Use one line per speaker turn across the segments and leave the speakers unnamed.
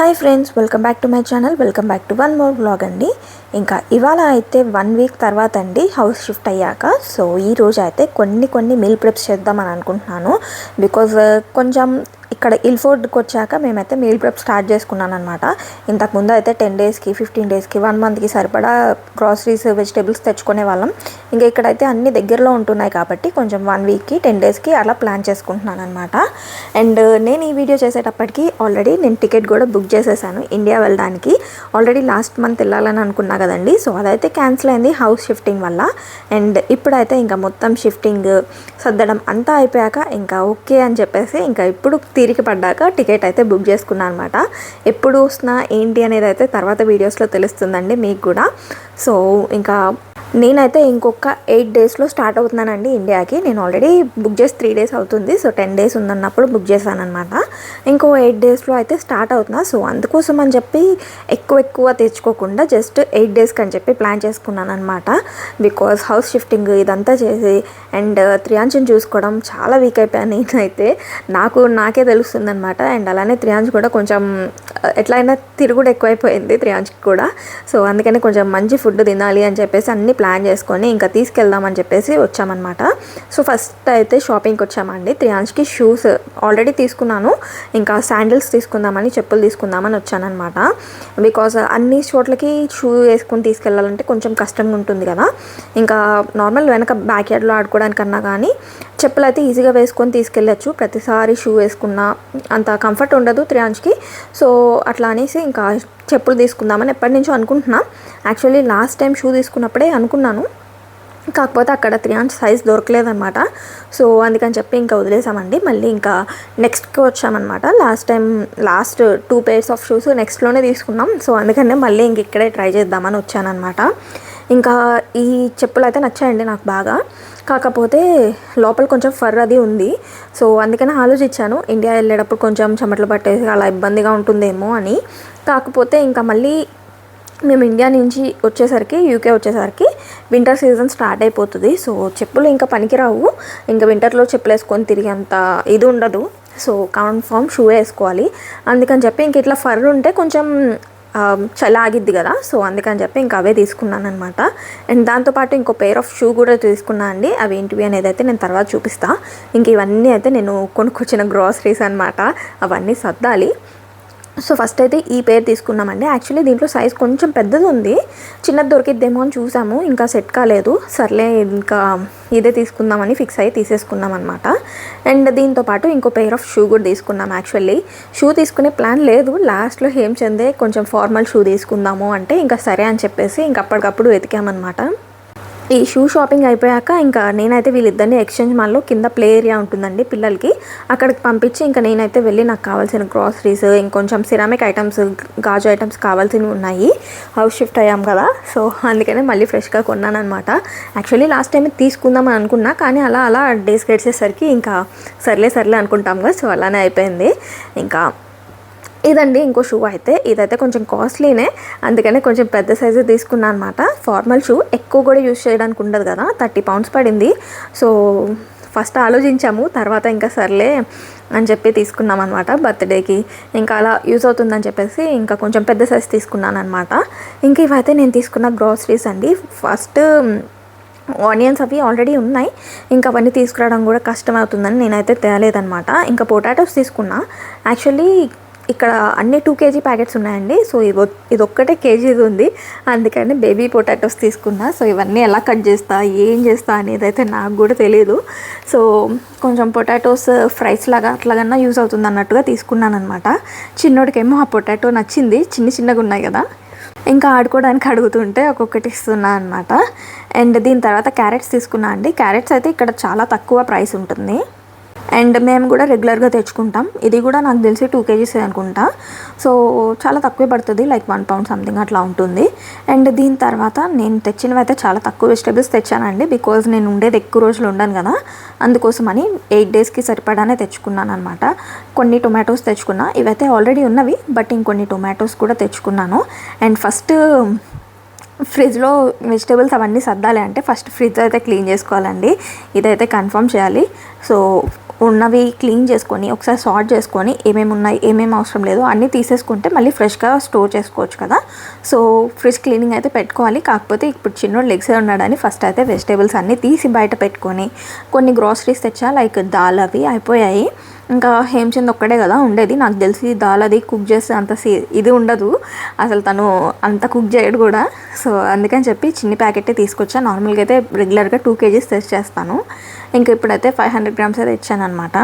Hi friends welcome back to my channel. Welcome back to one more blog అండి. ఇంకా ఇవాళ అయితే one week తర్వాత అండి హౌస్ షిఫ్ట్ అయ్యాక. సో ఈ రోజు అయితే కొన్ని కొన్ని మీల్ ప్రిప్స్ చేద్దామని అనుకుంటున్నాను. బికాజ్ కొంచెం ఇక్కడ ఇల్ఫోర్డ్కి వచ్చాక మేమైతే మీల్ ప్రెప్ స్టార్ట్ చేసుకున్నాను అనమాట ఇంతకుముందు అయితే టెన్ డేస్కి ఫిఫ్టీన్ డేస్కి వన్ మంత్కి సరిపడా గ్రాసరీస్ వెజిటేబుల్స్ తెచ్చుకునే వాళ్ళం. ఇంకా ఇక్కడైతే అన్ని దగ్గరలో ఉంటున్నాయి కాబట్టి కొంచెం వన్ వీక్కి టెన్ డేస్కి అలా ప్లాన్ చేసుకుంటున్నాను అనమాట అండ్ నేను ఈ వీడియో చేసేటప్పటికి ఆల్రెడీ నేను టికెట్ కూడా బుక్ చేసేసాను ఇండియా వెళ్ళడానికి. ఆల్రెడీ లాస్ట్ మంత్ వెళ్ళాలని అనుకున్నా కదండి. సో అదైతే క్యాన్సిల్ అయింది హౌస్ షిఫ్టింగ్ వల్ల. అండ్ ఇప్పుడైతే ఇంకా మొత్తం షిఫ్టింగ్ సర్దడం అంతా అయిపోయాక ఇంకా ఓకే అని చెప్పేసి ఇంకా ఇప్పుడు తీరిక పడ్డాక టికెట్ అయితే బుక్ చేసుకున్నాను అనమాట ఎప్పుడు వస్తున్నా ఏంటి అనేది అయితే తర్వాత వీడియోస్లో తెలుస్తుందండి మీకు కూడా. సో ఇంకా నేనైతే ఇంకొక ఎయిట్ డేస్లో స్టార్ట్ అవుతున్నానండి ఇండియాకి. నేను ఆల్రెడీ బుక్ చేసి త్రీ డేస్ అవుతుంది. సో టెన్ డేస్ ఉందన్నప్పుడు బుక్ చేశాను అనమాట ఇంకో ఎయిట్ డేస్లో అయితే స్టార్ట్ అవుతున్నా. సో అందుకోసం అని చెప్పి ఎక్కువ ఎక్కువ తెచ్చుకోకుండా జస్ట్ ఎయిట్ డేస్కి అని చెప్పి ప్లాన్ చేసుకున్నాను అనమాట బికాస్ హౌస్ షిఫ్టింగ్ ఇదంతా చేసి అండ్ త్రియాంశని చూసుకోవడం చాలా వీక్ అయిపోయాను నేనైతే. నాకు నాకే తెలుస్తుంది అనమాట అండ్ అలానే త్రియాంజ్ కూడా కొంచెం ఎట్లయినా తిరుగుడు ఎక్కువైపోయింది త్రియాంజ్కి కూడా. సో అందుకని కొంచెం మంచి ఫుడ్ తినాలి అని చెప్పేసి అన్ని ప్లాన్ చేసుకొని ఇంకా తీసుకెళ్దామని చెప్పేసి వచ్చామన్నమాట. సో ఫస్ట్ అయితే షాపింగ్కి వచ్చామండి. త్రియాన్స్కి షూస్ ఆల్రెడీ తీసుకున్నాను. ఇంకా శాండిల్స్ తీసుకుందామని చెప్పులు తీసుకుందామని వచ్చానమాట బికాస్ అన్ని చోట్లకి షూ వేసుకొని తీసుకెళ్ళాలంటే కొంచెం కష్టంగా ఉంటుంది కదా. ఇంకా నార్మల్ వెనక బ్యాక్ యార్డ్లో ఆడుకోవడానికన్నా కానీ చెప్పులు అయితే ఈజీగా వేసుకొని తీసుకెళ్ళచ్చు. ప్రతిసారి షూ వేసుకున్నా అంత కంఫర్ట్ ఉండదు త్రియాంజ్కి సో అట్లా అనేసి ఇంకా చెప్పులు తీసుకుందామని ఎప్పటి నుంచో అనుకుంటున్నా. యాక్చువల్లీ లాస్ట్ టైం షూ తీసుకున్నప్పుడే అనుకున్నాను. కాకపోతే అక్కడ త్రీ అండ్ సైజ్ దొరకలేదనమాట సో అందుకని చెప్పి ఇంకా వదిలేసామండి. మళ్ళీ ఇంకా నెక్స్ట్కి వచ్చామన్నమాట. Last time last two pairs of shoes నెక్స్ట్లోనే తీసుకున్నాం. సో అందుకనే మళ్ళీ ఇంక ఇక్కడే ట్రై చేద్దామని వచ్చానమాట ఇంకా ఈ చెప్పులు అయితే నచ్చాయండి నాకు బాగా. కాకపోతే లోపల కొంచెం ఫర్ అది ఉంది. సో అందుకనే ఆలోచించాను ఇండియా వెళ్ళేటప్పుడు కొంచెం చెమటలు పట్టేసి అలా ఇబ్బందిగా ఉంటుందేమో అని. కాకపోతే ఇంకా మళ్ళీ మేము ఇండియా నుంచి వచ్చేసరికి యూకే వచ్చేసరికి వింటర్ సీజన్ స్టార్ట్ అయిపోతుంది. సో చెప్పులు ఇంకా పనికిరావు. ఇంకా వింటర్లో చెప్పులు వేసుకొని తిరిగేంత ఇది ఉండదు. సో కన్ఫామ్ షూ వేసుకోవాలి. అందుకని చెప్పి ఇంక ఇట్లా ఫర్ ఉంటే కొంచెం చలాగిద్ది కదా. సో అందుకని చెప్పి ఇంకా అవే తీసుకున్నాను అనమాట అండ్ దాంతోపాటు ఇంకో పేర్ ఆఫ్ షూ కూడా తీసుకున్నా అండి. అవి ఏంటివి అనేది అయితే నేను తర్వాత చూపిస్తా. ఇంక ఇవన్నీ అయితే నేను కొనుక్కొచ్చిన గ్రాసరీస్ అనమాట అవన్నీ సర్దాలి. సో ఫస్ట్ అయితే ఈ పేరు తీసుకున్నామండి. యాక్చువల్లీ దీంట్లో సైజ్ కొంచెం పెద్దది ఉంది చిన్నది దొరికిద్దేమో అని చూసాము. ఇంకా సెట్ కాలేదు. సర్లే ఇంకా ఇదే తీసుకుందామని ఫిక్స్ అయ్యి తీసేసుకున్నాం అనమాట అండ్ దీంతో పాటు ఇంకో పెయిర్ ఆఫ్ షూ కూడా తీసుకున్నాం యాక్చువల్లీ. షూ తీసుకునే ప్లాన్ లేదు. లాస్ట్లో హేమ్ చెందే కొంచెం ఫార్మల్ షూ తీసుకుందాము అంటే ఇంకా సరే అని చెప్పేసి ఇంక అప్పటికప్పుడు వెతికామన్నమాట. ఈ షూ షాపింగ్ అయిపోయాక ఇంకా నేనైతే వీళ్ళిద్దరిని ఎక్స్చేంజ్ మాల్లో కింద ప్లే ఏరియా ఉంటుందండి పిల్లలకి. అక్కడికి పంపించి ఇంకా నేనైతే వెళ్ళి నాకు కావాల్సిన గ్రాసరీస్ ఇంకొంచెం సిరామిక్ ఐటమ్స్ గాజు ఐటమ్స్ కావాల్సినవి ఉన్నాయి. హౌస్ షిఫ్ట్ అయ్యాం కదా. సో అందుకనే మళ్ళీ ఫ్రెష్గా కొన్నాను అనమాట యాక్చువల్లీ లాస్ట్ టైం తీసుకుందామని అనుకున్నా కానీ అలా అలా డేస్ గడిచేసరికి ఇంకా సర్లే సర్లే అనుకుంటాం కదా. సో అలానే అయిపోయింది. ఇంకా ఇదండి ఇంకో షూ అయితే. ఇదైతే కొంచెం కాస్ట్లీనే అందుకనే కొంచెం పెద్ద సైజు తీసుకున్నా అనమాట ఫార్మల్ షూ ఎక్కువ కూడా యూస్ చేయడానికి ఉండదు కదా. థర్టీ పౌండ్స్ పడింది. సో ఫస్ట్ ఆలోచించాము. తర్వాత ఇంకా సర్లే అని చెప్పి తీసుకున్నాం అనమాట బర్త్డేకి. ఇంకా అలా యూజ్ అవుతుందని చెప్పేసి ఇంకా కొంచెం పెద్ద సైజ్ తీసుకున్నాను అనమాట ఇంకా ఇవైతే నేను తీసుకున్న గ్రాసరీస్ అండి. ఫస్ట్ ఆనియన్స్ అవి ఆల్రెడీ ఉన్నాయి. ఇంకా అవన్నీ తీసుకురావడం కూడా కష్టం అవుతుందని నేనైతే తేలేదనమాట ఇంకా పొటాటోస్ తీసుకున్నా. యాక్చువల్లీ ఇక్కడ అన్ని టూ కేజీ ప్యాకెట్స్ ఉన్నాయండి. సో ఇది ఇది ఒక్కటే కేజీది ఉంది. అందుకని బేబీ పొటాటోస్ తీసుకున్నా. సో ఇవన్నీ ఎలా కట్ చేస్తా ఏం చేస్తా అనేది అయితే నాకు కూడా తెలియదు సో కొంచెం పొటాటోస్ ఫ్రైస్ uh, లాగా అట్లాగన్నా యూజ్ అవుతుంది అన్నట్టుగా తీసుకున్నాను అనమాట చిన్నోడికేమో ఆ పొటాటో నచ్చింది. చిన్న చిన్నగా ఉన్నాయి కదా. ఇంకా ఆడుకోవడానికి అడుగుతుంటే ఒక్కొక్కటి ఇస్తున్నా అనమాట అండ్ దీని తర్వాత క్యారెట్స్ తీసుకున్నా అండి. క్యారెట్స్ అయితే ఇక్కడ చాలా తక్కువ ప్రైస్ ఉంటుంది. అండ్ మేము కూడా రెగ్యులర్గా తెచ్చుకుంటాం. ఇది కూడా నాకు తెలిసి టూ కేజీస్ అనుకుంటా. సో చాలా తక్కువే పడుతుంది లైక్ వన్ పౌండ్ సంథింగ్ అట్లా ఉంటుంది. అండ్ దీని తర్వాత నేను తెచ్చినవి అయితే చాలా తక్కువ వెజిటేబుల్స్ తెచ్చానండి బికాజ్ నేను ఉండేది ఎక్కువ రోజులు ఉండను కదా. అందుకోసమని ఎయిట్ డేస్కి సరిపడానే తెచ్చుకున్నాను అనమాట కొన్ని టొమాటోస్ తెచ్చుకున్నా. ఇవైతే ఆల్రెడీ ఉన్నవి బట్ ఇంకొన్ని టొమాటోస్ కూడా తెచ్చుకున్నాను. అండ్ ఫస్ట్ ఫ్రిడ్జ్లో వెజిటేబుల్స్ అవన్నీ సర్దాలి అంటే ఫస్ట్ ఫ్రిడ్జ్ అయితే క్లీన్ చేసుకోవాలండి. ఇదైతే కన్ఫర్మ్ చేయాలి. సో ఉన్నవి క్లీన్ చేసుకొని ఒకసారి సార్ట్ చేసుకొని ఏమేమి ఉన్నాయి ఏమేమి అవసరం లేదు అన్నీ తీసేసుకుంటే మళ్ళీ ఫ్రెష్గా స్టోర్ చేసుకోవచ్చు కదా. సో ఫ్రిడ్జ్ క్లీనింగ్ అయితే పెట్టుకోవాలి. కాకపోతే ఇప్పుడు చిన్నోడు లెగ్స్ ఉన్నాడని ఫస్ట్ అయితే వెజిటేబుల్స్ అన్నీ తీసి బయట పెట్టుకొని కొన్ని గ్రాసరీస్ తెచ్చా లైక్ దాల్ అవి అయిపోయాయి. ఇంకా హేమచంద్ ఒక్కడే కదా ఉండేది. నాకు తెలిసి దాల్ అది కుక్ చేస్తే అంత సీ ఇది ఉండదు. అసలు తను అంత కుక్ చేయడు కూడా. సో అందుకని చెప్పి చిన్ని ప్యాకెటే తీసుకొచ్చా. నార్మల్గా అయితే రెగ్యులర్గా టూ కేజీస్ తెచ్చేస్తాను ఇంకా ఇప్పుడైతే ఫైవ్ హండ్రెడ్ గ్రామ్స్ అయితే ఇచ్చాను అనమాట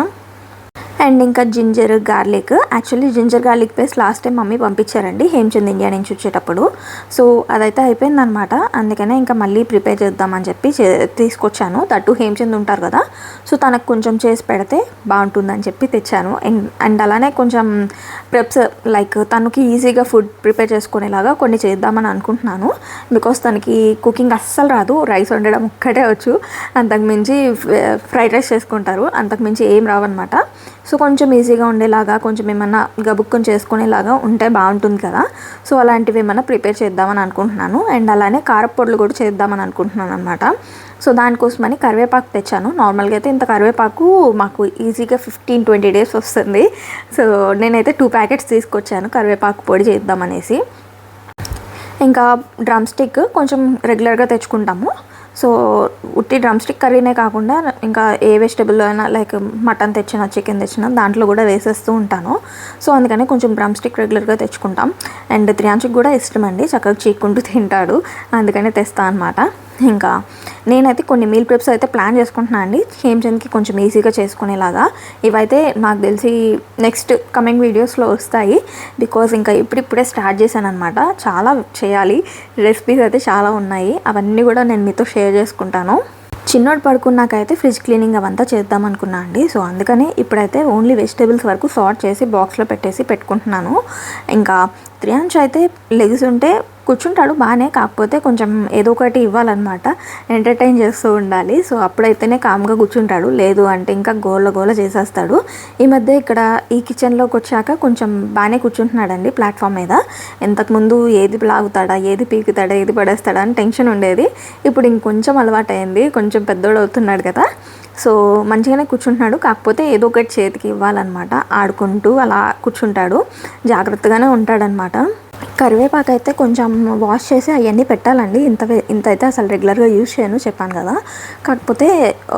అండ్ ఇంకా ginger garlic. Actually ginger garlic paste last time mummy పంపించారండి హేమచంద్ ఇండియా నుంచి వచ్చేటప్పుడు. సో అదైతే అయిపోయిందనమాట అందుకనే ఇంకా మళ్ళీ ప్రిపేర్ చేద్దామని చెప్పి చే- తీసుకొచ్చాను. దట్టు హేమచంద్ ఉంటారు కదా. సో తనకు కొంచెం చేసి పెడితే బాగుంటుందని చెప్పి తెచ్చాను. అండ్ అండ్ అలానే కొంచెం ప్రెప్స్ లైక్ తనకి ఈజీగా ఫుడ్ ప్రిపేర్ చేసుకునేలాగా కొన్ని చేద్దామని అనుకుంటున్నాను. బికాస్ తనకి కుకింగ్ అస్సలు రాదు. రైస్ వండడం ఒక్కటే వచ్చు. అంతకుమించి ఫ్రైడ్ రైస్ చేసుకుంటారు. అంతకుమించి ఏం రావన్నమాట. సో కొంచెం ఈజీగా ఉండేలాగా కొంచెం ఏమన్నా గబుక్కుని చేసుకునేలాగా ఉంటే బాగుంటుంది కదా. సో అలాంటివి ఏమైనా ప్రిపేర్ చేద్దామని అనుకుంటున్నాను. అండ్ అలానే కారపొడులు కూడా చేద్దామని అనుకుంటున్నాను అనమాట సో దానికోసమని కరివేపాకు తెచ్చాను. నార్మల్గా అయితే ఇంత కరివేపాకు మాకు ఈజీగా ఫిఫ్టీన్ ట్వంటీ డేస్ వస్తుంది. సో నేనైతే టూ ప్యాకెట్స్ తీసుకొచ్చాను కరివేపాకు పొడి చేద్దామనేసి. ఇంకా డ్రమ్ స్టిక్ కొంచెం రెగ్యులర్గా తెచ్చుకుంటాము. సో ఉట్టి డ్రమ్ స్టిక్ కర్రీనే కాకుండా ఇంకా ఏ వెజిటబుల్ అయినా లైక్ మటన్ తెచ్చినా చికెన్ తెచ్చినా దాంట్లో కూడా వేసేస్తూ ఉంటాను. సో అందుకని కొంచెం డ్రమ్ స్టిక్ రెగ్యులర్గా తెచ్చుకుంటాం. అండ్ త్రియాంచుకి కూడా ఇష్టం అండి. చక్కగా చీక్కుంటూ తింటాడు. అందుకని తెస్తా అనమాట ఇంకా నేనైతే కొన్ని మీల్ ప్రిప్స్ అయితే ప్లాన్ చేసుకుంటున్నాను అండి. హేమ్చంద్కి కొంచెం ఈజీగా చేసుకునేలాగా. ఇవైతే నాకు తెలిసి నెక్స్ట్ కమింగ్ వీడియోస్లో వస్తాయి. బికాజ్ ఇంకా ఇప్పుడిప్పుడే స్టార్ట్ చేశాను అనమాట చాలా చేయాలి. రెసిపీస్ అయితే చాలా ఉన్నాయి. అవన్నీ కూడా నేను మీతో షేర్ చేసుకుంటాను. చిన్నోడు పడుకున్నాకైతే ఫ్రిడ్జ్ క్లీనింగ్ అవంతా చేద్దాం అనుకున్నా అండి. సో అందుకని ఇప్పుడైతే ఓన్లీ వెజిటేబుల్స్ వరకు సార్ట్ చేసి బాక్స్లో పెట్టేసి పెట్టుకుంటున్నాను. ఇంకా త్రియాంశ్ అయితే లెగ్స్ ఉంటే కూర్చుంటాడు బాగానే కాకపోతే కొంచెం ఏదో ఒకటి ఇవ్వాలన్నమాట. ఎంటర్టైన్ చేస్తూ ఉండాలి. సో అప్పుడైతేనే కామ్గా కూర్చుంటాడు. లేదు అంటే ఇంకా గోల గోల చేసేస్తాడు. ఈ మధ్య ఇక్కడ ఈ కిచెన్లోకి వచ్చాక కొంచెం బాగానే కూర్చుంటున్నాడండి ప్లాట్ఫామ్ మీద. ఇంతకుముందు ఏది లాగుతాడా ఏది పీకుతాడా ఏది పడేస్తాడా అని టెన్షన్ ఉండేది. ఇప్పుడు ఇంకొంచెం అలవాటు అయింది కొంచెం పెద్దోడు అవుతున్నాడు కదా. సో మంచిగానే కూర్చుంటున్నాడు. కాకపోతే ఏదో ఒకటి చేతికి ఇవ్వాలన్నమాట. ఆడుకుంటూ అలా కూర్చుంటాడు. జాగ్రత్తగానే ఉంటాడనమాట కరివేపాకు అయితే కొంచెం వాష్ చేసి అవన్నీ పెట్టాలండి. ఇంత ఇంత అయితే అసలు రెగ్యులర్గా యూజ్ చేయను చెప్పాను కదా. కాకపోతే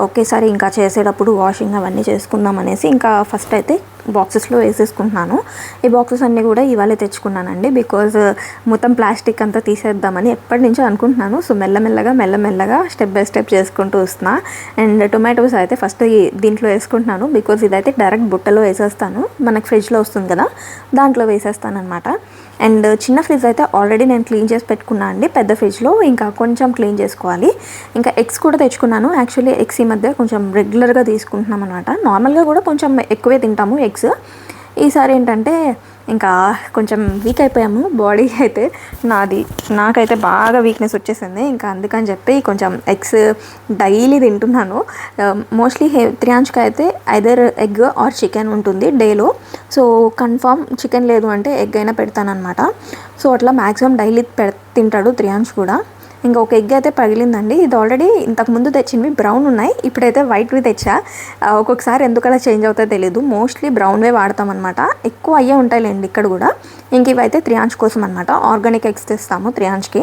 ఒకేసారి ఇంకా చేసేటప్పుడు వాషింగ్ అవన్నీ చేసుకుందాం అనేసి ఇంకా ఫస్ట్ అయితే బాక్సెస్లో వేసేసుకుంటున్నాను. ఈ బాక్సెస్ అన్నీ కూడా ఇవాళే తెచ్చుకున్నానండి. బికాజ్ uh, మొత్తం ప్లాస్టిక్ అంతా తీసేద్దామని ఎప్పటి నుంచో అనుకుంటున్నాను. సో మెల్లమెల్లగా మెల్లమెల్లగా స్టెప్ బై స్టెప్ చేసుకుంటూ వస్తున్నా. అండ్ టొమాటోస్ అయితే ఫస్ట్ దీంట్లో వేసుకుంటున్నాను. బికాజ్ ఇదైతే డైరెక్ట్ బుట్టలో వేసేస్తాను. మనకు ఫ్రిడ్జ్లో వస్తుంది కదా దాంట్లో వేసేస్తాను అనమాట అండ్ చిన్న ఫ్రిడ్జ్ అయితే ఆల్రెడీ నేను క్లీన్ చేసి పెట్టుకున్నా అండి. పెద్ద ఫ్రిడ్జ్లో ఇంకా కొంచెం క్లీన్ చేసుకోవాలి. ఇంకా ఎగ్స్ కూడా తెచ్చుకున్నాను. యాక్చువల్లీ ఎగ్స్ ఈ మధ్య కొంచెం రెగ్యులర్గా తీసుకుంటున్నాం అనమాట నార్మల్గా కూడా కొంచెం ఎక్కువే తింటాము. ఎగ్స్ ఈసారి ఏంటంటే ఇంకా కొంచెం వీక్ అయిపోయాము బాడీ అయితే నాది. నాకైతే బాగా వీక్నెస్ వచ్చేసింది. ఇంకా అందుకని చెప్పి కొంచెం ఎగ్స్ డైలీ తింటున్నాను. Um, మోస్ట్లీ హే త్రియాంష్కి అయితే ఐదర్ ఎగ్ ఆర్ చికెన్ ఉంటుంది డేలో సో కన్ఫామ్ చికెన్ లేదు అంటే ఎగ్ అయినా పెడతానమాట సో అట్లా మ్యాక్సిమం డైలీ పె తింటాడు త్రియాంష్ కూడా. ఇంకా ఒక ఎగ్ అయితే పగిలిందండి. ఇది ఆల్రెడీ ఇంతకు ముందు తెచ్చినవి బ్రౌన్ ఉన్నాయి. ఇప్పుడైతే వైట్వి తెచ్చా. ఒక్కొక్కసారి ఎందుకలా చేంజ్ అవుతాయో తెలియదు మోస్ట్లీ బ్రౌన్వే వాడతాం అనమాట ఎక్కువ అయ్యే ఉంటాయిలేండి ఇక్కడ కూడా. ఇంక ఇవైతే త్రియాంష్ కోసం అనమాట ఆర్గానిక్ ఎగ్స్ తెస్తాము త్రియాంష్కి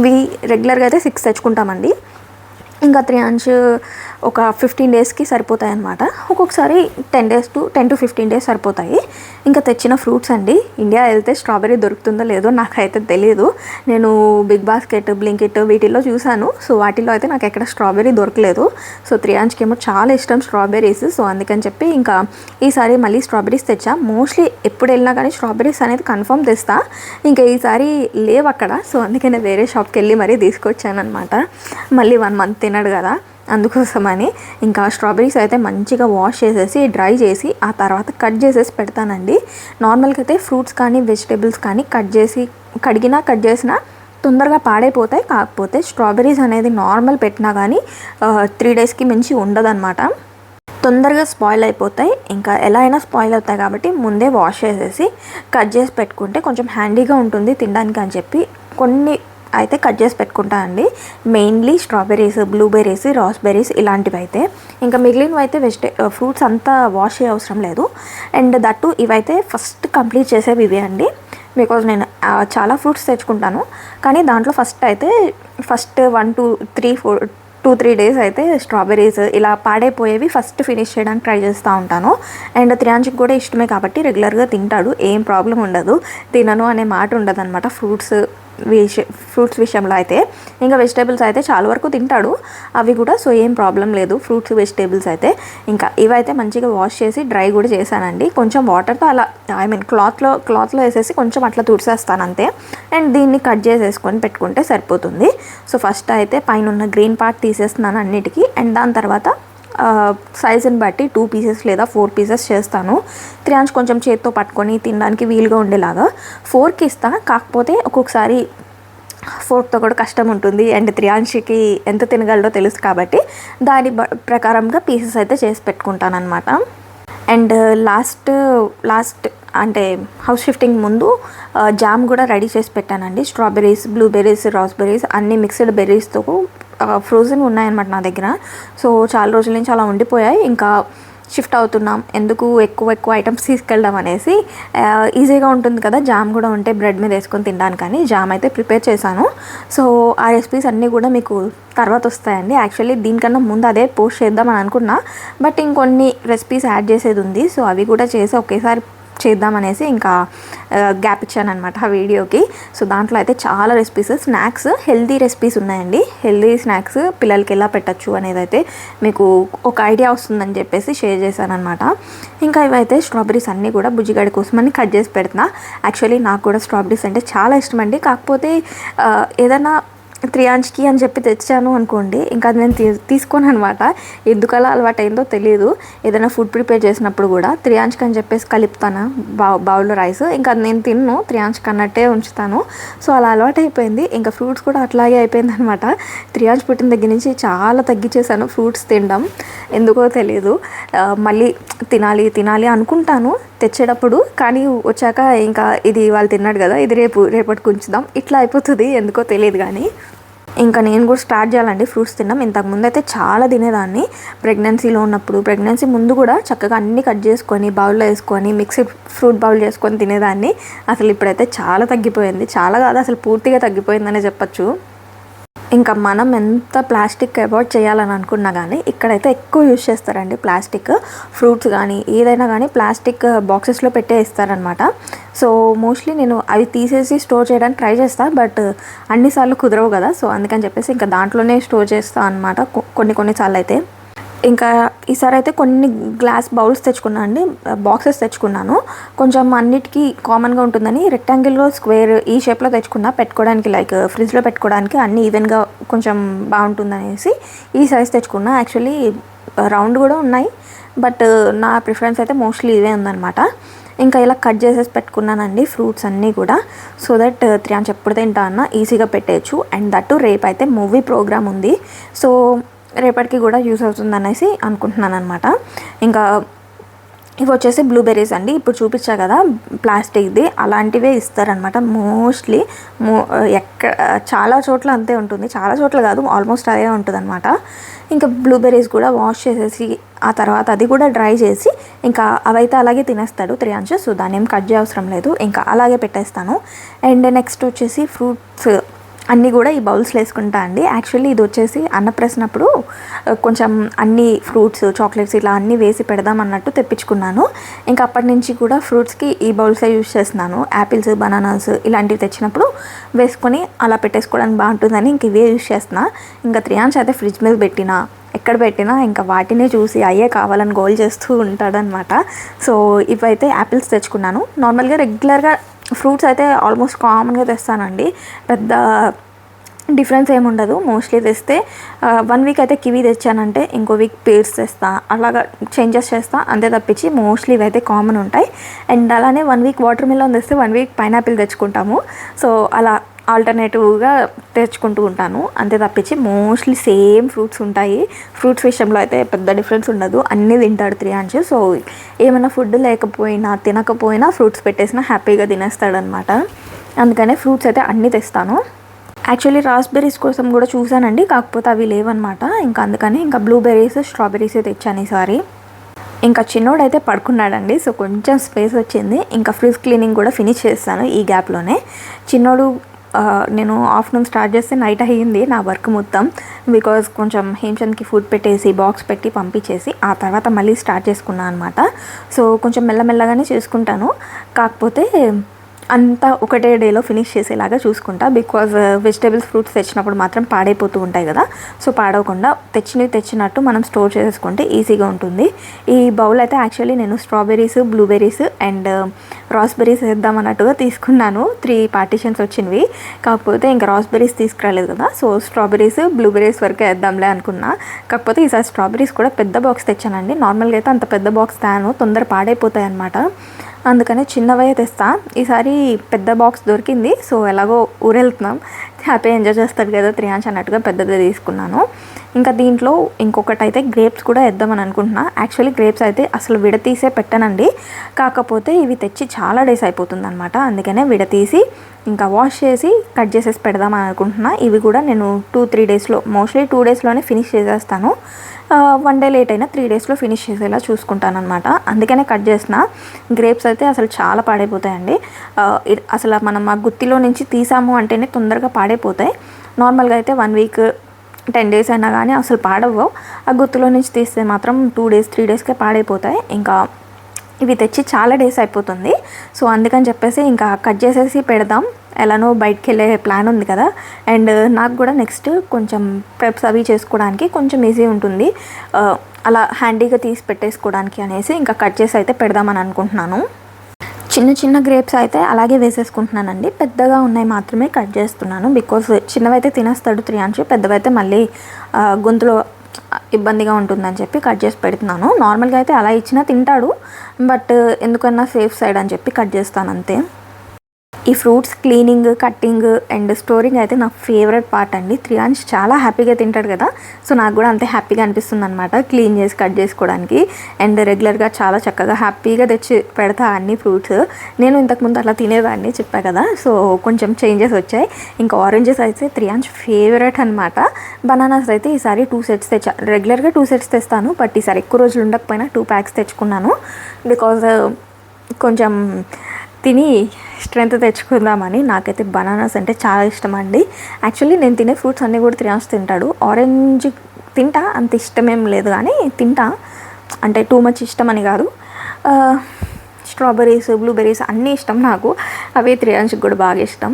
ఇవి రెగ్యులర్గా అయితే సిక్స్ తెచ్చుకుంటామండి. ఇంకా త్రీ అంచ్ ఒక ఫిఫ్టీన్ డేస్కి సరిపోతాయి అనమాట ఒక్కొక్కసారి ten days to ten to fifteen days సరిపోతాయి. ఇంకా తెచ్చిన ఫ్రూట్స్ అండి. ఇండియా వెళ్తే స్ట్రాబెర్రీ దొరుకుతుందో లేదో నాకైతే తెలియదు నేను బిగ్ బాస్కెట్ బ్లింకెట్ వీటిల్లో చూశాను. సో వాటిల్లో అయితే నాకు ఎక్కడ స్ట్రాబెర్రీ దొరకలేదు. సో త్రియాంచ్కి ఏమో చాలా ఇష్టం స్ట్రాబెర్రీస్ సో అందుకని చెప్పి ఇంకా ఈసారి మళ్ళీ స్ట్రాబెర్రీస్ తెచ్చా. మోస్ట్లీ ఎప్పుడు వెళ్ళినా కానీ స్ట్రాబెర్రీస్ అనేది కన్ఫర్మ్ తెస్తా. ఇంకా ఈసారి లేవు అక్కడ. సో అందుకనే వేరే షాప్కి వెళ్ళి మరీ తీసుకొచ్చాను అనమాట మళ్ళీ వన్ మంత్ తినడు కదా? అందుకోసమని ఇంకా స్ట్రాబెరీస్ అయితే మంచిగా వాష్ చేసేసి డ్రై చేసి ఆ తర్వాత కట్ చేసేసి పెడతానండి. నార్మల్గా అయితే ఫ్రూట్స్ కానీ వెజిటేబుల్స్ కానీ కట్ చేసి కడిగినా కట్ చేసినా తొందరగా పాడైపోతాయి. కాకపోతే స్ట్రాబెరీస్ అనేది నార్మల్ పెట్టినా కానీ త్రీ డేస్కి మించి ఉండదన్నమాట. తొందరగా స్పాయిల్ అయిపోతాయి. ఇంకా ఎలా అయినా స్పాయిల్ అవుతాయి కాబట్టి ముందే వాష్ చేసేసి కట్ చేసి పెట్టుకుంటే కొంచెం హ్యాండీగా ఉంటుంది తినడానికి అని చెప్పి కొన్ని అయితే కట్ చేసి పెట్టుకుంటా అండి. మెయిన్లీ స్ట్రాబెర్రీస్ బ్లూబెర్రీస్ రాస్బెర్రీస్ ఇలాంటివి అయితే ఇంకా మిగిలినవి అయితే వెజిటే ఫ్రూట్స్ అంతా వాష్ చేయ అవసరం లేదు. అండ్ దట్టు ఇవైతే ఫస్ట్ కంప్లీట్ చేసేవి ఇవే అండి. బికాజ్ నేను చాలా ఫ్రూట్స్ తెచ్చుకుంటాను. కానీ దాంట్లో ఫస్ట్ అయితే first one two three four two three days అయితే స్ట్రాబెర్రీస్ ఇలా పాడైపోయేవి ఫస్ట్ ఫినిష్ చేయడానికి ట్రై చేస్తూ ఉంటాను. అండ్ త్రియాంశికి కూడా ఇష్టమే కాబట్టి రెగ్యులర్గా తింటాడు. ఏం ప్రాబ్లం ఉండదు. తినను అనే మాట ఉండదు అనమాట ఫ్రూట్స్ విష ఫ్రూట్స్ విషయంలో అయితే ఇంకా వెజిటేబుల్స్ అయితే చాలా వరకు తింటాడు. అవి కూడా సో ఏం ప్రాబ్లం లేదు. ఫ్రూట్స్ వెజిటేబుల్స్ అయితే ఇంకా ఇవైతే మంచిగా వాష్ చేసి డ్రై కూడా చేశానండి. కొంచెం వాటర్తో అలా ఐ మీన్ క్లాత్లో క్లాత్లో వేసేసి కొంచెం అట్లా తుడిసేస్తాను అంతే. అండ్ దీన్ని కట్ చేసేసుకొని పెట్టుకుంటే సరిపోతుంది. సో ఫస్ట్ అయితే పైన ఉన్న గ్రీన్ పార్ట్ తీసేస్తున్నాను అన్నిటికీ. అండ్ దాని తర్వాత సైజుని బట్టి టూ పీసెస్ లేదా ఫోర్ పీసెస్ చేస్తాను. త్రియాంశ్ కొంచెం చేత్తో పట్టుకొని తినడానికి వీలుగా ఉండేలాగా. ఫోర్కి ఇస్తా కాకపోతే ఒక్కొక్కసారి ఫోర్త్తో కూడా కష్టం ఉంటుంది. అండ్ త్రియాంశికి ఎంత తినగలడో తెలుసు కాబట్టి దాని బ- ప్రకారంగా పీసెస్ అయితే చేసి పెట్టుకుంటాను అనమాట అండ్ లాస్ట్ లాస్ట్ అంటే హౌస్ షిఫ్టింగ్ ముందు జామ్ కూడా రెడీ చేసి పెట్టానండి. స్ట్రాబెర్రీస్ బ్లూబెర్రీస్ రాస్బెర్రీస్ అన్ని మిక్స్డ్ బెర్రీస్తో ఫ్రోజన్ ఉన్నాయన్నమాట నా దగ్గర. సో చాలా రోజుల నుంచి అలా ఉండిపోయాయి. ఇంకా షిఫ్ట్ అవుతున్నాం. ఎందుకు ఎక్కువ ఎక్కువ ఐటమ్స్ తీసుకెళ్దాం అనేసి ఈజీగా ఉంటుంది కదా జామ్ కూడా ఉంటే బ్రెడ్ మీద వేసుకొని తినడానికి కానీ జామ్ అయితే ప్రిపేర్ చేశాను. సో ఆ రెసిపీస్ అన్నీ కూడా మీకు తర్వాత వస్తాయండి. యాక్చువల్లీ దీనికన్నా ముందు అదే పోస్ట్ చేద్దామని అనుకున్నా. బట్ ఇంకొన్ని రెసిపీస్ యాడ్ చేసేది ఉంది. సో అవి కూడా చేసి ఒకేసారి చేద్దామనేసి ఇంకా గ్యాప్ ఇచ్చాను అనమాట ఆ వీడియోకి. సో దాంట్లో అయితే చాలా రెసిపీస్ స్నాక్స్ హెల్దీ రెసిపీస్ ఉన్నాయండి. హెల్దీ స్నాక్స్ పిల్లలకి ఎలా పెట్టచ్చు అనేది అయితే మీకు ఒక ఐడియా వస్తుందని చెప్పేసి షేర్ చేశాను అనమాట ఇంకా ఇవైతే స్ట్రాబెరీస్ అన్నీ కూడా బుజ్జిగాడి కోసమని కట్ చేసి పెడుతున్నా. యాక్చువల్లీ నాకు కూడా స్ట్రాబెరీస్ అంటే చాలా ఇష్టం అండి కాకపోతే ఏదైనా త్రియాంజ్కి అని చెప్పి తెచ్చాను అనుకోండి ఇంకా అది నేను తీ తీసుకోను అనమాట. ఎందుకలా అలవాటైందో తెలియదు ఏదైనా ఫుడ్ ప్రిపేర్ చేసినప్పుడు కూడా త్రియాంజ్కి అని చెప్పేసి కలుపుతాను బౌ బౌల్లో రైస్ ఇంకా అది నేను తిన్ను త్రియాంజ్కి అన్నట్టే ఉంచుతాను. సో అలా అలవాటైపోయింది. ఇంకా ఫ్రూట్స్ కూడా అట్లాగే అయిపోయింది అనమాట. త్రియాంజ్ పుట్టిన దగ్గర నుంచి చాలా తగ్గించేసాను ఫ్రూట్స్ తినడం. ఎందుకో తెలియదు మళ్ళీ తినాలి తినాలి అనుకుంటాను. తెచ్చేటప్పుడు కానీ వచ్చాక ఇంకా ఇది వాళ్ళు తిన్నాడు కదా ఇది రేపు రేపటికి ఉంచుదాం ఇట్లా అయిపోతుంది ఎందుకో తెలియదు కానీ. ఇంకా నేను కూడా స్టార్ట్ చేయాలండి ఫ్రూట్స్ తిన్నాం. ఇంతకుముందు అయితే చాలా తినేదాన్ని. ప్రెగ్నెన్సీలో ఉన్నప్పుడు ప్రెగ్నెన్సీ ముందు కూడా చక్కగా అన్ని కట్ చేసుకొని బౌల్లో వేసుకొని మిక్సీ ఫ్రూట్ బౌల్ చేసుకొని తినేదాన్ని. అసలు ఇప్పుడైతే చాలా తగ్గిపోయింది చాలా కాదు అసలు పూర్తిగా తగ్గిపోయిందనే చెప్పచ్చు. ఇంకా మనం ఎంత ప్లాస్టిక్ అవాయిడ్ చేయాలని అనుకున్నా కానీ ఇక్కడైతే ఎక్కువ యూజ్ చేస్తారండి ప్లాస్టిక్. ఫ్రూట్స్ కానీ ఏదైనా కానీ ప్లాస్టిక్ బాక్సెస్లో పెట్టే ఇస్తారనమాట. సో మోస్ట్లీ నేను అవి తీసేసి స్టోర్ చేయడానికి ట్రై చేస్తాను బట్ అన్నిసార్లు కుదరవు కదా సో అందుకని చెప్పేసి ఇంకా దాంట్లోనే స్టోర్ చేస్తాను అనమాట కొన్ని కొన్నిసార్లు అయితే. ఇంకా ఈసారి అయితే కొన్ని గ్లాస్ బౌల్స్ తెచ్చుకున్నాను అండి బాక్సెస్ తెచ్చుకున్నాను. కొంచెం అన్నిటికీ కామన్గా ఉంటుందని రెక్టాంగిల్లో స్క్వేర్ ఈ షేప్లో తెచ్చుకున్నా పెట్టుకోవడానికి లైక్ ఫ్రిడ్జ్లో పెట్టుకోవడానికి అన్ని ఈవెన్గా కొంచెం బాగుంటుందనేసి ఈ సైజ్ తెచ్చుకున్నా. యాక్చువల్లీ రౌండ్ కూడా ఉన్నాయి బట్ నా ప్రిఫరెన్స్ అయితే మోస్ట్లీ ఇవే ఉందన్నమాట. ఇంకా ఇలా కట్ చేసేసి పెట్టుకున్నానండి ఫ్రూట్స్ అన్నీ కూడా. సో దట్ త్రీ అని ఎప్పుడు తింటా అన్న ఈజీగా పెట్టేయచ్చు. అండ్ దట్టు రేపు అయితే మూవీ ప్రోగ్రామ్ ఉంది. సో రేపటికి కూడా యూస్ అవుతుంది అనేసి అనుకుంటున్నాను అనమాట ఇంకా ఇవి వచ్చేసి బ్లూబెర్రీస్ అండి. ఇప్పుడు చూపించా కదా ప్లాస్టిక్ది. అలాంటివే ఇస్తారనమాట మోస్ట్లీ మో ఎక్క చాలా చోట్ల అంతే ఉంటుంది. చాలా చోట్ల కాదు ఆల్మోస్ట్ అదే ఉంటుంది అనమాట ఇంకా బ్లూబెర్రీస్ కూడా వాష్ చేసేసి ఆ తర్వాత అది కూడా డ్రై చేసి ఇంకా అవైతే అలాగే తినేస్తాడు త్రీ అంచెస్ సో దాన్ని ఏం కట్ చేయవసరం లేదు. ఇంకా అలాగే పెట్టేస్తాను. అండ్ నెక్స్ట్ వచ్చేసి ఫ్రూట్స్ అన్నీ కూడా ఈ బౌల్స్లో వేసుకుంటా అండి. యాక్చువల్లీ ఇది వచ్చేసి అన్నప్రసినప్పుడు కొంచెం అన్ని ఫ్రూట్స్ చాక్లెట్స్ ఇలా అన్నీ వేసి పెడదాం అన్నట్టు తెప్పించుకున్నాను. ఇంకా అప్పటి నుంచి కూడా ఫ్రూట్స్కి ఈ బౌల్సే యూస్ చేస్తున్నాను. యాపిల్స్ బనానాస్ ఇలాంటివి తెచ్చినప్పుడు వేసుకొని అలా పెట్టేసుకోవడానికి బాగుంటుందని ఇంక ఇవే యూస్ చేస్తున్నా. ఇంకా త్రియాంశ్ అయితే ఫ్రిడ్జ్ మీద పెట్టినా ఎక్కడ పెట్టినా ఇంకా వాటినే చూసి అయ్యే కావాలని గోల్ చేస్తూ ఉంటాడనమాట సో ఇవైతే యాపిల్స్ తెచ్చుకున్నాను. నార్మల్గా రెగ్యులర్గా ఫ్రూట్స్ అయితే ఆల్మోస్ట్ కామన్గా తెస్తానండి. పెద్ద డిఫరెన్స్ ఏమి ఉండదు. మోస్ట్లీ తెస్తే వన్ వీక్ అయితే కివీ తెచ్చానంటే ఇంకో వీక్ పేర్స్ తెస్తా. అలాగా చేంజెస్ చేస్తా. అంతే తప్పించి మోస్ట్లీ ఇవైతే కామన్ ఉంటాయి. అండ్ అలానే వన్ వీక్ వాటర్ మిలన్ తెస్తే వన్ వీక్ పైనాపిల్ తెచ్చుకుంటాము. సో అలా ఆల్టర్నేటివ్గా తెచ్చుకుంటూ ఉంటాను. అంతే తప్పించి మోస్ట్లీ సేమ్ ఫ్రూట్స్ ఉంటాయి. ఫ్రూట్స్ విషయంలో అయితే పెద్ద డిఫరెన్స్ ఉండదు. అన్నీ తింటాడు త్రీ అంచు సో ఏమైనా ఫుడ్ లేకపోయినా తినకపోయినా ఫ్రూట్స్ పెట్టేసినా హ్యాపీగా తినేస్తాడనమాట అందుకనే ఫ్రూట్స్ అయితే అన్నీ తెస్తాను. యాక్చువల్లీ రాస్బెర్రీస్ కోసం కూడా చూసానండి కాకపోతే అవి లేవన్నమాట. ఇంకా అందుకని ఇంకా బ్లూబెర్రీస్ స్ట్రాబెర్రీస్ తెచ్చాను ఈసారి. ఇంకా చిన్నోడైతే పడుకున్నాడండి. సో కొంచెం స్పేస్ వచ్చింది. ఇంకా ఫ్రిజ్ క్లీనింగ్ కూడా ఫినిష్ చేస్తాను ఈ గ్యాప్లోనే. చిన్నోడు నేను ఆఫ్టర్నూన్ స్టార్ట్ చేస్తే నైట్ అయ్యింది నా వర్క్ మొత్తం. బికాజ్ కొంచెం హేమ్చంద్కి ఫుడ్ పెట్టేసి బాక్స్ పెట్టి పంపించేసి ఆ తర్వాత మళ్ళీ స్టార్ట్ చేసుకున్నాను అనమాట సో కొంచెం మెల్లమెల్లగానే చేసుకుంటాను. కాకపోతే అంతా ఒకటే డేలో ఫినిష్ చేసేలాగా చూసుకుంటా. బికాజ్ వెజిటేబుల్స్ ఫ్రూట్స్ తెచ్చినప్పుడు మాత్రం పాడైపోతూ ఉంటాయి కదా. సో పాడవకుండా తెచ్చినవి తెచ్చినట్టు మనం స్టోర్ చేసుకుంటే ఈజీగా ఉంటుంది. ఈ బౌల్ అయితే యాక్చువల్లీ నేను స్ట్రాబెర్రీస్ బ్లూబెర్రీస్ అండ్ రాస్బెర్రీస్ వేద్దాం అన్నట్టుగా తీసుకున్నాను. త్రీ పార్టీషన్స్ వచ్చినవి. కాకపోతే ఇంకా రాస్బెర్రీస్ తీసుకురాలేదు కదా. సో స్ట్రాబెర్రీస్ బ్లూబెర్రీస్ వరకు వేద్దాంలే అనుకున్నా. కాకపోతే ఈసారి స్ట్రాబెర్రీస్ కూడా పెద్ద బాక్స్ తెచ్చానండి. నార్మల్గా అయితే అంత పెద్ద బాక్స్ తాను. తొందర పాడైపోతాయి అనమాట అందుకనే చిన్నవే తెస్తా. ఈసారి పెద్ద బాక్స్ దొరికింది. సో ఎలాగో ఊరెళ్తున్నాం. హ్యాపీ ఎంజాయ్ చేస్తాడు కదా త్రియాంశ్ అన్నట్టుగా పెద్దదే తీసుకున్నాను. ఇంకా దీంట్లో ఇంకొకటి అయితే గ్రేప్స్ కూడా వేద్దామని అనుకుంటున్నా. యాక్చువల్లీ గ్రేప్స్ అయితే అసలు విడతీసే పెట్టనండి. కాకపోతే ఇవి తెచ్చి చాలా డేస్ అయిపోతుంది అనమాట అందుకనే విడతీసి ఇంకా వాష్ చేసి కట్ చేసేసి పెడదామని అనుకుంటున్నా. ఇవి కూడా నేను టూ త్రీ డేస్లో మోస్ట్లీ టూ డేస్లోనే ఫినిష్ చేసేస్తాను. వన్ డే లేట్ అయినా త్రీ డేస్లో ఫినిష్ చేసేలా చూసుకుంటాను అనమాట అందుకనే కట్ చేసిన గ్రేప్స్ అయితే అసలు చాలా పాడైపోతాయండి. అసలు మనం ఆ గుత్తిలో నుంచి తీసాము అంటేనే తొందరగా పాడైపోతాయి. నార్మల్గా అయితే వన్ వీక్ టెన్ డేస్ అయినా కానీ అసలు పాడవు ఆ గుత్తులో నుంచి తీస్తే మాత్రం టూ డేస్ త్రీ డేస్కే పాడైపోతాయి. ఇంకా ఇవి తెచ్చి చాలా డేస్ అయిపోతుంది. సో అందుకని చెప్పేసి ఇంకా కట్ చేసేసి పెడదాం. ఎలానో బయటికి వెళ్ళే ప్లాన్ ఉంది కదా. అండ్ నాకు కూడా నెక్స్ట్ కొంచెం ప్రెప్స్ అవి చేసుకోవడానికి కొంచెం ఈజీ ఉంటుంది. అలా హ్యాండీగా తీసి పెట్టేసుకోవడానికి అనేసి ఇంకా కట్ చేసి అయితే పెడదామని అనుకుంటున్నాను. చిన్న చిన్న గ్రేప్స్ అయితే అలాగే వేసేసుకుంటున్నానండి. పెద్దగా ఉన్నాయి మాత్రమే కట్ చేస్తున్నాను. బికాస్ చిన్నవైతే తినేస్తాడు త్రియాంశు పెద్దవైతే మళ్ళీ గొంతులో ఇబ్బందిగా ఉంటుందని చెప్పి కట్ చేసి పెడుతున్నాను. నార్మల్గా అయితే అలా ఇచ్చినా తింటాడు. బట్ ఎందుకన్నా సేఫ్ సైడ్ అని చెప్పి కట్ చేస్తాను అంతే. ఈ fruits cleaning cutting and storing అయితే నా ఫేవరెట్ పార్ట్ అండి. త్రియాన్స్ చాలా హ్యాపీగా తింటాడు కదా. సో నాకు కూడా అంతే హ్యాపీగా అనిపిస్తుంది అనమాట క్లీన్ చేసి కట్ చేసుకోవడానికి. అండ్ రెగ్యులర్గా చాలా చక్కగా హ్యాపీగా తెచ్చి పెడతా అన్ని ఫ్రూట్స్. నేను ఇంతకుముందు అలా తినేదాన్ని చెప్పా కదా. సో కొంచెం చేంజెస్ వచ్చాయి. ఇంకా ఆరెంజెస్ అయితే త్రియాన్స్ ఫేవరెట్ అనమాట బనానాస్ అయితే ఈసారి టూ సెట్స్ తెచ్చా. రెగ్యులర్గా టూ సెట్స్ తెస్తాను. బట్ ఈసారి ఎక్కువ రోజులు ఉండకపోయినా టూ ప్యాక్స్ తెచ్చుకున్నాను. బికాజ్ కొంచెం తిని స్ట్రెంత్ తెచ్చుకుందామని నాకైతే బనానాస్ అంటే చాలా ఇష్టం అండి యాక్చువల్లీ నేను తినే ఫ్రూట్స్ అన్నీ కూడా త్రియాంశ్ తింటాడు. ఆరెంజ్ తింటా అంత ఇష్టమేం లేదు కానీ తింటా. అంటే టూ మచ్ ఇష్టం అని కాదు స్ట్రాబెర్రీస్ బ్లూబెర్రీస్ అన్నీ ఇష్టం నాకు. అవి త్రియాంశ్కి కూడా బాగా ఇష్టం.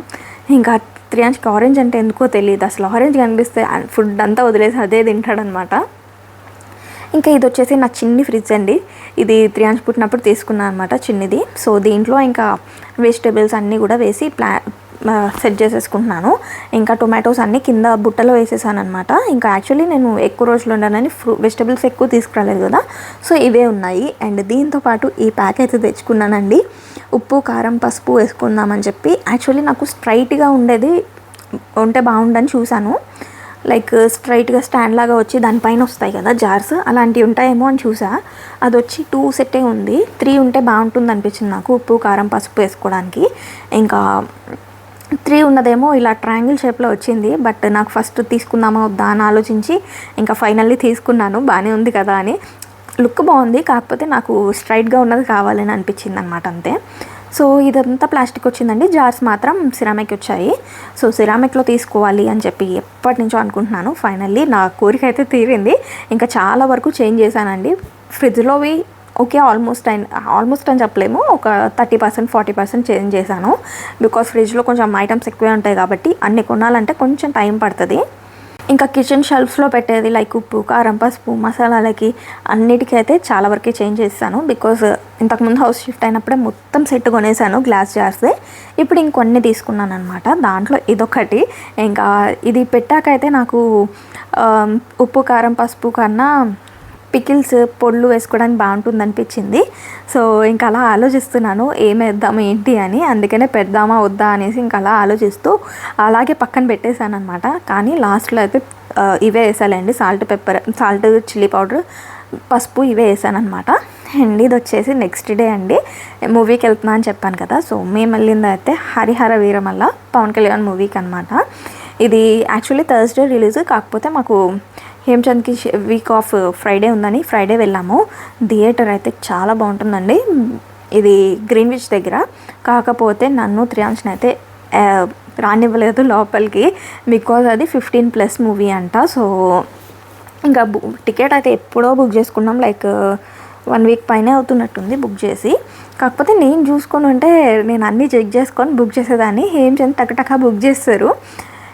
ఇంకా త్రియాంశ్కి ఆరెంజ్ అంటే ఎందుకో తెలియదు అసలు ఆరెంజ్ కనిపిస్తే ఫుడ్ అంతా వదిలేసి అదే తింటాడనమాట ఇంకా ఇది వచ్చేసి నా చిన్ని ఫ్రిడ్జ్ అండి. ఇది త్రియాంశ్ పుట్టినప్పుడు తీసుకున్నాను అనమాట చిన్నది. సో దీంట్లో ఇంకా వెజిటేబుల్స్ అన్నీ కూడా వేసి ప్లా సెట్ చేసేసుకుంటున్నాను. ఇంకా టొమాటోస్ అన్నీ కింద బుట్టలో వేసేసాను అనమాట ఇంకా యాక్చువల్లీ నేను ఎక్కువ రోజులు ఉండాలని ఫ్రూ వెజిటబుల్స్ ఎక్కువ తీసుకురాలేదు కదా. సో ఇవే ఉన్నాయి. అండ్ దీంతో పాటు ఈ ప్యాక్ అయితే తెచ్చుకున్నానండి. ఉప్పు కారం పసుపు వేసుకుందామని చెప్పి. యాక్చువల్లీ నాకు స్ట్రైట్గా ఉండేది ఉంటే బాగుండని చూశాను. లైక్ స్ట్రైట్గా స్టాండ్ లాగా వచ్చి దానిపైన వస్తాయి కదా జార్స్ అలాంటివి ఉంటాయేమో అని చూసా. అది వచ్చి టూ సెట్టే ఉంది. త్రీ ఉంటే బాగుంటుంది అనిపించింది నాకు ఉప్పు కారం పసుపు వేసుకోవడానికి. ఇంకా త్రీ ఉన్నదేమో ఇలా ట్రయాంగిల్ షేప్లో వచ్చింది బట్ నాకు ఫస్ట్ తీసుకుందామా వద్దా అని ఆలోచించి ఇంకా ఫైనల్లీ తీసుకున్నాను బాగానే ఉంది కదా అని. లుక్ బాగుంది కాకపోతే నాకు స్ట్రైట్గా ఉన్నది కావాలని అనిపించింది అనమాట అంతే. సో ఇదంతా ప్లాస్టిక్ వచ్చిందండి. జార్స్ మాత్రం సిరామిక్ వచ్చాయి. సో సిరామిక్లో తీసుకోవాలి అని చెప్పి ఎప్పటి నుంచో అనుకుంటున్నాను. ఫైనల్లీ నా కోరిక అయితే తీరింది. ఇంకా చాలా వరకు చేంజ్ చేశానండి. ఫ్రిడ్జ్లోవి ఓకే ఆల్మోస్ట్ అండ్ ఆల్మోస్ట్ అని చెప్పలేము. ఒక thirty percent forty percent change చేశాను. బికాస్ ఫ్రిడ్జ్లో కొంచెం ఐటమ్స్ ఎక్కువే ఉంటాయి కాబట్టి అన్ని కొనాలంటే కొంచెం టైం పడుతుంది. ఇంకా కిచెన్ షెల్ఫ్లో పెట్టేది లైక్ ఉప్పు కారం పసుపు మసాలాలకి అన్నిటికీ అయితే చాలా వరకే చేంజ్ చేస్తాను. బికాజ్ ఇంతకుముందు హౌస్ షిఫ్ట్ అయినప్పుడే మొత్తం సెట్ కొనేసాను గ్లాస్ జార్స్దే ఇప్పుడు ఇంకొన్ని తీసుకున్నాను అనమాట దాంట్లో ఇదొకటి. ఇంకా ఇది పెట్టాకైతే నాకు ఉప్పు కారం పసుపు కన్నా పికిల్స్ పొళ్ళు వేసుకోవడానికి బాగుంటుంది అనిపించింది సో ఇంకా అలా ఆలోచిస్తున్నాను ఏం వేద్దాం ఏంటి అని. అందుకనే పెడదామా వద్దా అనేసి ఇంకా అలా ఆలోచిస్తూ అలాగే పక్కన పెట్టేశాను అనమాట కానీ లాస్ట్లో అయితే ఇవే వేసాలండి. Salt pepper salt chilli powder పసుపు ఇవే వేసాను అనమాట అండ్ ఇది వచ్చేసి నెక్స్ట్ డే అండి. మూవీకి వెళ్తున్నా అని చెప్పాను కదా. సో మేము వెళ్ళింది అయితే హరిహర వీరమల్ల పవన్ కళ్యాణ్ మూవీకి అనమాట ఇది యాక్చువల్లీ థర్స్డే రిలీజ్ కాకపోతే మాకు హేమచంద్కి వీక్ ఆఫ్ ఫ్రైడే ఉందని. ఫ్రైడే వెళ్ళాము. థియేటర్ అయితే చాలా బాగుంటుందండి. ఇది గ్రీన్విచ్ దగ్గర. కాకపోతే నన్ను త్రియాంశని అయితే రానివ్వలేదు లోపలికి. బికాజ్ అది ఫిఫ్టీన్ ప్లస్ మూవీ అంట. సో ఇంకా బు టికెట్ అయితే ఎప్పుడో బుక్ చేసుకున్నాం. లైక్ వన్ వీక్ పైనే అవుతున్నట్టుంది బుక్ చేసి. కాకపోతే నేను చూసుకొని ఉంటే నేను అన్నీ చెక్ చేసుకొని బుక్ చేసేదాన్ని. ఏం చేయని టకటకా బుక్ చేస్తారు.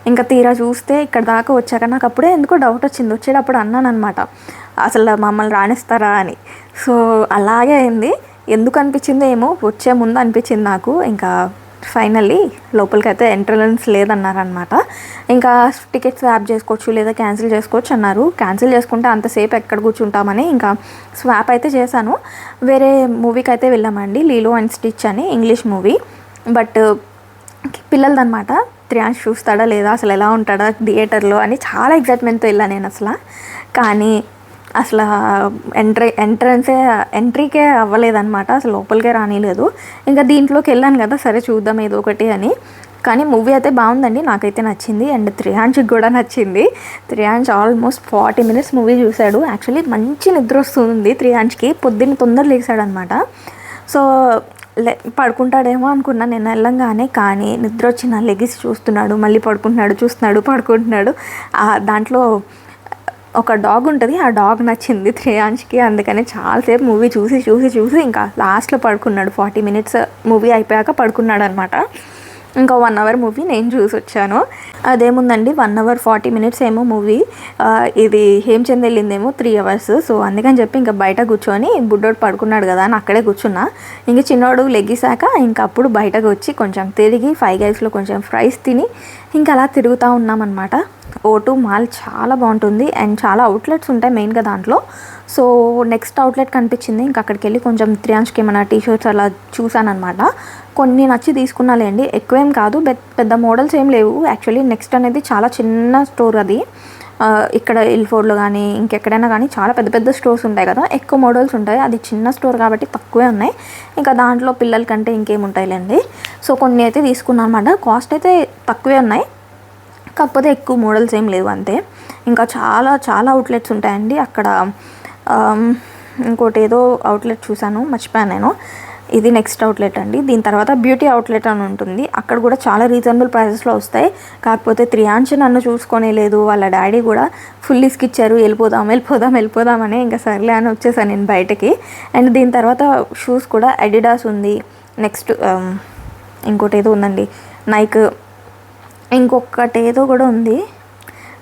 ఇంకా తీరా చూస్తే ఇక్కడ దాకా వచ్చాక నాకు అప్పుడే ఎందుకో డౌట్ వచ్చింది. వచ్చేటప్పుడు అన్నాను అనమాట అసలు మమ్మల్ని రాణిస్తారా అని. సో అలాగే అయింది. ఎందుకు అనిపించిందో ఏమో వచ్చే ముందు అనిపించింది నాకు. ఇంకా ఫైనల్లీ లోపలికి అయితే ఎంట్రన్స్ లేదన్నారనమాట ఇంకా టికెట్స్ స్వాప్ చేసుకోవచ్చు లేదా క్యాన్సిల్ చేసుకోవచ్చు అన్నారు. క్యాన్సిల్ చేసుకుంటే అంతసేపు ఎక్కడ కూర్చుంటామని ఇంకా స్వాప్ అయితే చేశాను. వేరే మూవీకి అయితే వెళ్ళామండి. లీలో అండ్ స్టిచ్ అని ఇంగ్లీష్ మూవీ. బట్ పిల్లలదనమాట త్రియాంష్ చూస్తాడా లేదా? అసలు ఎలా ఉంటాడా థియేటర్లో అని చాలా ఎగ్జైట్మెంట్తో వెళ్ళాను నేను అసలు. కానీ అసలు ఎంట్రీ ఎంట్రన్సే ఎంట్రీకే అవ్వలేదన్నమాట. అసలు లోపలికే రానిలేదు. ఇంకా దీంట్లోకి వెళ్ళాను కదా సరే చూద్దాం ఏదో ఒకటి అని. కానీ మూవీ అయితే బాగుందండి నాకైతే నచ్చింది. అండ్ త్రియాంష్కి కూడా నచ్చింది. Triyansh almost forty minutes movie చూశాడు. యాక్చువల్లీ మంచి నిద్ర వస్తుంది త్రియాంష్కి పొద్దున్న తొందర లేచాడనమాట సో లే పడుకుంటాడేమో అనుకున్నా. నేను వెళ్ళంగానే కానీ నిద్ర వచ్చిన లెగిసి చూస్తున్నాడు మళ్ళీ పడుకుంటున్నాడు చూస్తున్నాడు పడుకుంటున్నాడు. దాంట్లో ఒక డాగ్ ఉంటుంది. ఆ డాగ్ నచ్చింది త్రియాంష్కి అందుకని చాలాసేపు మూవీ చూసి చూసి చూసి ఇంకా లాస్ట్లో పడుకున్నాడు. ఫార్టీ మినిట్స్ మూవీ అయిపోయాక పడుకున్నాడు అనమాట ఇంకా వన్ అవర్ మూవీ నేను చూసి వచ్చాను అదేముందండి వన్ అవర్ ఫార్టీ మినిట్స్ ఏమో మూవీ. ఇది హేమచంద్ వెళ్ళిందేమో త్రీ అవర్స్. సో అందుకని చెప్పి ఇంకా బయట కూర్చొని బుడ్డోడు పడుకున్నాడు కదా అని అక్కడే కూర్చున్నా. ఇంక చిన్నోడు లెగ్గిసాక ఇంకా అప్పుడు బయటకు వచ్చి కొంచెం తిరిగి ఫైవ్ గైస్లో కొంచెం ఫ్రైస్ తిని ఇంకా అలా తిరుగుతూ ఉన్నామన్నమాట. ఓటు మాల్ చాలా బాగుంటుంది. అండ్ చాలా అవుట్లెట్స్ ఉంటాయి మెయిన్గా దాంట్లో. సో నెక్స్ట్ అవుట్లెట్ కనిపించింది. ఇంకా అక్కడికి వెళ్ళి కొంచెం త్రియాంష్కి ఏమైనా టీ షర్ట్స్ అలా చూసాను అనమాట కొన్ని నచ్చి తీసుకున్నాలేండి. ఎక్కువేం కాదు. పెద్ద మోడల్స్ ఏం లేవు. యాక్చువల్లీ నెక్స్ట్ అనేది చాలా చిన్న స్టోర్ అది. ఇక్కడ ఇల్ఫోర్డ్లో కానీ ఇంకెక్కడైనా కానీ చాలా పెద్ద పెద్ద స్టోర్స్ ఉంటాయి కదా. ఎక్కువ మోడల్స్ ఉంటాయి. అది చిన్న స్టోర్ కాబట్టి తక్కువే ఉన్నాయి. ఇంకా దాంట్లో పిల్లల కంటే ఇంకేముంటాయిలేండి సో కొన్ని అయితే తీసుకున్నాను అనమాట కాస్ట్ అయితే తక్కువే ఉన్నాయి. కాకపోతే ఎక్కువ మోడల్స్ ఏం లేవు అంతే. ఇంకా చాలా చాలా అవుట్లెట్స్ ఉంటాయండి. అక్కడ ఇంకోటి ఏదో అవుట్లెట్ చూసాను మర్చిపోయాను నేను. ఇది నెక్స్ట్ అవుట్లెట్ అండి. దీని తర్వాత బ్యూటీ అవుట్లెట్ అని ఉంటుంది. అక్కడ కూడా చాలా రీజనబుల్ ప్రైసెస్లో వస్తాయి. కాకపోతే త్రియాంశ నన్ను చూసుకొనే లేదు. వాళ్ళ డాడీ కూడా ఫుల్ ఇచ్చారు. వెళ్ళిపోదాం వెళ్ళిపోదాం వెళ్ళిపోదాం అని ఇంకా సర్లే అని వచ్చేసాను నేను బయటకి. అండ్ దీని తర్వాత షూస్ కూడా అడిడాస్ ఉంది. నెక్స్ట్ um, ఇంకోటి ఏదో ఉందండి. నైక్ ఇంకొకటి ఏదో కూడా ఉంది.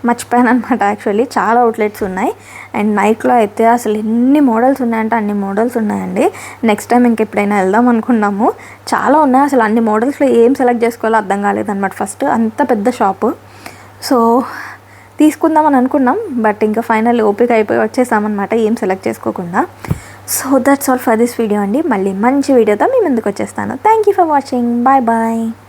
మర్చిపోయాను అనమాట యాక్చువల్లీ చాలా అవుట్లెట్స్ ఉన్నాయి. అండ్ నైట్లో అయితే అసలు ఎన్ని మోడల్స్ ఉన్నాయంటే అన్ని మోడల్స్ ఉన్నాయండి. నెక్స్ట్ టైం ఇంకెప్పుడైనా వెళ్దాం అనుకున్నాము. చాలా ఉన్నాయి. అసలు అన్ని మోడల్స్లో ఏం సెలెక్ట్ చేసుకోవాలో అర్థం కాలేదన్నమాట. ఫస్ట్ అంత పెద్ద షాపు సో తీసుకుందాం అని అనుకున్నాం. బట్ ఇంకా ఫైనల్ ఓపిక అయిపోయి వచ్చేసామన్నమాట. ఏం సెలెక్ట్ చేసుకోకుండా. So that's all for this video అండి. మళ్ళీ మంచి వీడియోతో మీ ముందుకు వచ్చేస్తాను. Thank you for watching bye bye